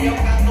เดียวกัน